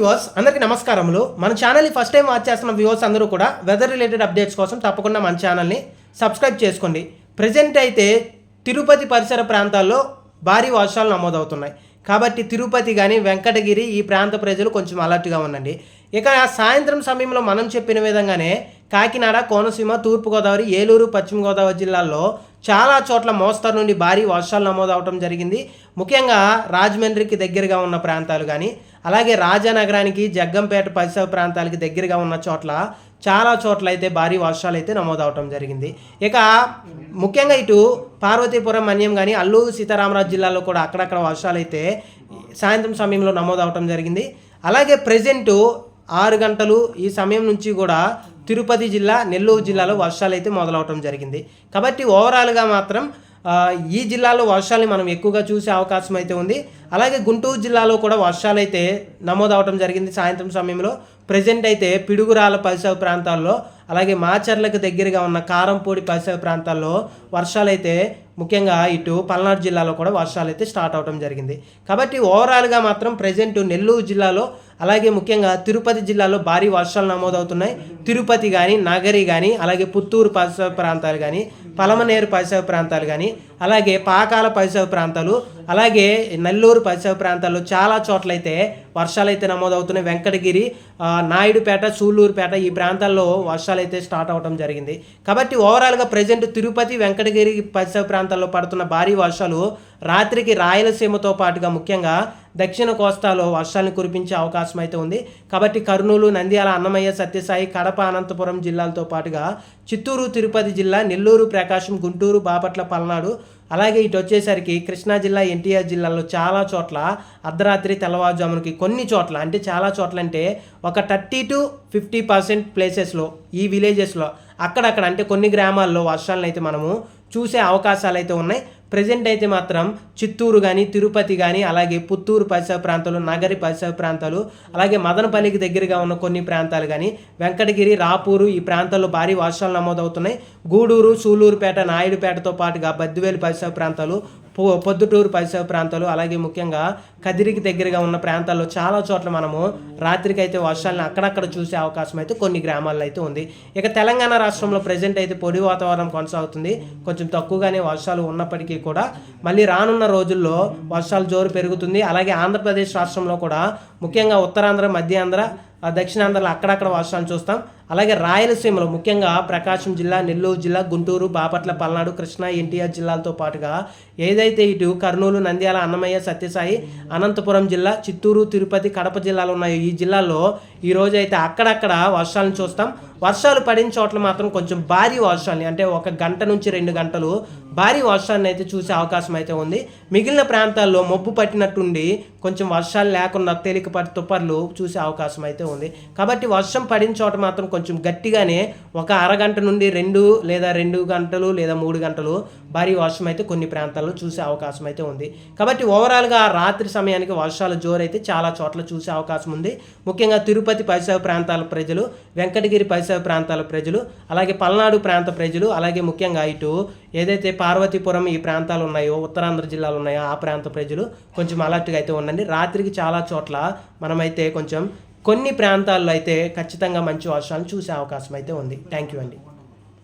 Viewers అందరికీ నమస్కారములు. మన ఛానల్ని ఫస్ట్ టైం వాచ్ చేస్తున్న వ్యూవర్స్ అందరూ కూడా వెదర్ రిలేటెడ్ అప్డేట్స్ కోసం తప్పకుండా మన ఛానల్ని సబ్స్క్రైబ్ చేసుకోండి. ప్రజెంట్ అయితే తిరుపతి పరిసర ప్రాంతాల్లో భారీ వర్షాలు నమోదవుతున్నాయి. కాబట్టి తిరుపతి కానీ వెంకటగిరి ఈ ప్రాంత ప్రజలు కొంచెం అలర్ట్గా ఉండండి. ఇక సాయంత్రం సమయంలో మనం చెప్పిన విధంగానే కాకినాడ కోనసీమ తూర్పుగోదావరి ఏలూరు పశ్చిమ గోదావరి జిల్లాల్లో చాలా చోట్ల మోస్తరు నుండి భారీ వర్షాలు నమోదవటం జరిగింది. ముఖ్యంగా రాజమండ్రికి దగ్గరగా ఉన్న ప్రాంతాలు కానీ అలాగే రాజానగరానికి జగ్గంపేట పరిసర ప్రాంతాలకి దగ్గరగా ఉన్న చోట్ల చాలా చోట్ల అయితే భారీ వర్షాలు అయితే నమోదవటం జరిగింది. ఇక ముఖ్యంగా ఇటు పార్వతీపురం మన్యం కానీ అల్లూరు సీతారామరాజు జిల్లాలో కూడా అక్కడక్కడ వర్షాలు అయితే సాయంత్రం సమయంలో నమోదవటం జరిగింది. అలాగే ప్రజెంటు ఆరు గంటలు ఈ సమయం నుంచి కూడా తిరుపతి జిల్లా నెల్లూరు జిల్లాలో వర్షాలు అయితే మొదలవటం జరిగింది. కాబట్టి ఓవరాల్గా మాత్రం ఈ జిల్లాలో వర్షాలని మనం ఎక్కువగా చూసే అవకాశం అయితే ఉంది. అలాగే గుంటూరు జిల్లాలో కూడా వర్షాలు అయితే నమోదవటం జరిగింది సాయంత్రం సమయంలో. ప్రజెంట్ అయితే పిడుగురాల పరిసర ప్రాంతాల్లో అలాగే మాచర్లకు దగ్గరగా ఉన్న కారంపూడి పరిసర ప్రాంతాల్లో వర్షాలైతే ముఖ్యంగా ఇటు పల్నాడు జిల్లాలో కూడా వర్షాలు అయితే స్టార్ట్ అవడం జరిగింది. కాబట్టి ఓవరాల్గా మాత్రం ప్రజెంట్ నెల్లూరు జిల్లాలో అలాగే ముఖ్యంగా తిరుపతి జిల్లాలో భారీ వర్షాలు నమోదవుతున్నాయి. తిరుపతి కానీ నగరి కానీ అలాగే పుత్తూరు పరిసర ప్రాంతాలు కానీ పలమనేరు పరిసర ప్రాంతాలు కానీ అలాగే పాకాల పరిసర ప్రాంతాలు అలాగే నెల్లూరు పరిసర ప్రాంతాల్లో చాలా చోట్లయితే వర్షాలు అయితే నమోదవుతున్నాయి. వెంకటగిరి నాయుడుపేట సూళ్ళూరుపేట ఈ ప్రాంతాల్లో వర్షాలు అయితే స్టార్ట్ అవడం జరిగింది. కాబట్టి ఓవరాల్గా ప్రజెంట్ తిరుపతి వెంకటగిరి పరిసర ప్రాంతాల్లో పడుతున్న భారీ వర్షాలు రాత్రికి రాయలసీమతో పాటుగా ముఖ్యంగా దక్షిణ కోస్తాలో వర్షాలను కురిపించే అవకాశం అయితే ఉంది. కాబట్టి కర్నూలు నంద్యాల అన్నమయ్య సత్యసాయి కడప అనంతపురం జిల్లాలతో పాటుగా చిత్తూరు తిరుపతి జిల్లా నెల్లూరు ప్రకాశం గుంటూరు బాపట్ల పల్నాడు అలాగే ఇటు వచ్చేసరికి కృష్ణా జిల్లా ఎన్టీఆర్ జిల్లాలో చాలా చోట్ల అర్ధరాత్రి తెల్లవారుజామునకి కొన్ని చోట్ల అంటే చాలా చోట్ల అంటే ఒక థర్టీ టు ఫిఫ్టీ పర్సెంట్ ప్లేసెస్లో ఈ విలేజెస్లో అక్కడక్కడ అంటే కొన్ని గ్రామాల్లో వర్షాలను అయితే మనము చూసే అవకాశాలు అయితే ఉన్నాయి. ప్రజెంట్ అయితే మాత్రం చిత్తూరు కానీ తిరుపతి కానీ అలాగే పుత్తూరు పరిసర ప్రాంతాలు నగరి పరిసర ప్రాంతాలు అలాగే మదనపల్లికి దగ్గరగా ఉన్న కొన్ని ప్రాంతాలు కానీ వెంకటగిరి రాపూరు ఈ ప్రాంతాల్లో భారీ వర్షాలు నమోదవుతున్నాయి. గూడూరు సూలూరుపేట నాయుడుపేటతో పాటుగా బద్దివేలు పరిసర ప్రాంతాలు పొద్దుటూరు పరిసర ప్రాంతాలు అలాగే ముఖ్యంగా కదిరికి దగ్గరగా ఉన్న ప్రాంతాల్లో చాలా చోట్ల మనము రాత్రికి అయితే వర్షాలను అక్కడక్కడ చూసే అవకాశం అయితే కొన్ని గ్రామాల్లో అయితే ఉంది. ఇక తెలంగాణ రాష్ట్రంలో ప్రజెంట్ అయితే పొడి వాతావరణం కొనసాగుతుంది. కొంచెం తక్కువగానే వర్షాలు ఉన్నప్పటికీ కూడా మళ్ళీ రానున్న రోజుల్లో వర్షాలు జోరు పెరుగుతుంది. అలాగే ఆంధ్రప్రదేశ్ రాష్ట్రంలో కూడా ముఖ్యంగా ఉత్తరాంధ్ర మధ్యాంధ్ర దక్షిణాంధ్రలో అక్కడక్కడ వర్షాలు చూస్తాం. అలాగే రాయలసీమలో ముఖ్యంగా ప్రకాశం జిల్లా నెల్లూరు జిల్లా గుంటూరు బాపట్ల పల్నాడు కృష్ణా ఎన్టీఆర్ జిల్లాలతో పాటుగా ఏదైతే ఇటు కర్నూలు నంద్యాల అన్నమయ్య సత్యసాయి అనంతపురం జిల్లా చిత్తూరు తిరుపతి కడప జిల్లాలు ఉన్నాయో. ఈ జిల్లాల్లో ఈ అయితే అక్కడక్కడ వర్షాలను చూస్తాం. వర్షాలు పడిన చోట్ల మాత్రం కొంచెం భారీ వర్షాలని అంటే ఒక గంట నుంచి రెండు గంటలు భారీ వర్షాన్ని అయితే చూసే అవకాశం అయితే ఉంది. మిగిలిన ప్రాంతాల్లో మబ్బు పట్టినట్టుండి కొంచెం వర్షాలు లేకుండా తేలికపాటి తుప్పర్లు చూసే అవకాశం అయితే ఉంది. కాబట్టి వర్షం పడిన చోట మాత్రం కొంచెం కొంచెం గట్టిగానే ఒక అరగంట నుండి రెండు లేదా రెండు గంటలు లేదా మూడు గంటలు భారీ వర్షం అయితే కొన్ని ప్రాంతాల్లో చూసే అవకాశం అయితే ఉంది. కాబట్టి ఓవరాల్గా రాత్రి సమయానికి వర్షాల జోరైతే చాలా చోట్ల చూసే అవకాశం ఉంది. ముఖ్యంగా తిరుపతి పరిసర ప్రాంతాల ప్రజలు వెంకటగిరి పరిసర ప్రాంతాల ప్రజలు అలాగే పల్నాడు ప్రాంత ప్రజలు అలాగే ముఖ్యంగా ఇటు ఏదైతే పార్వతీపురం ఈ ప్రాంతాలు ఉన్నాయో ఉత్తరాంధ్ర జిల్లాలు ఉన్నాయో ఆ ప్రాంత ప్రజలు కొంచెం అలర్ట్గా అయితే ఉండండి. రాత్రికి చాలా చోట్ల మనమైతే కొంచెం కొన్ని ప్రాంతాల్లో అయితే ఖచ్చితంగా మంచి వర్షాలు చూసే అవకాశం అయితే ఉంది. థ్యాంక్ యూ అండి.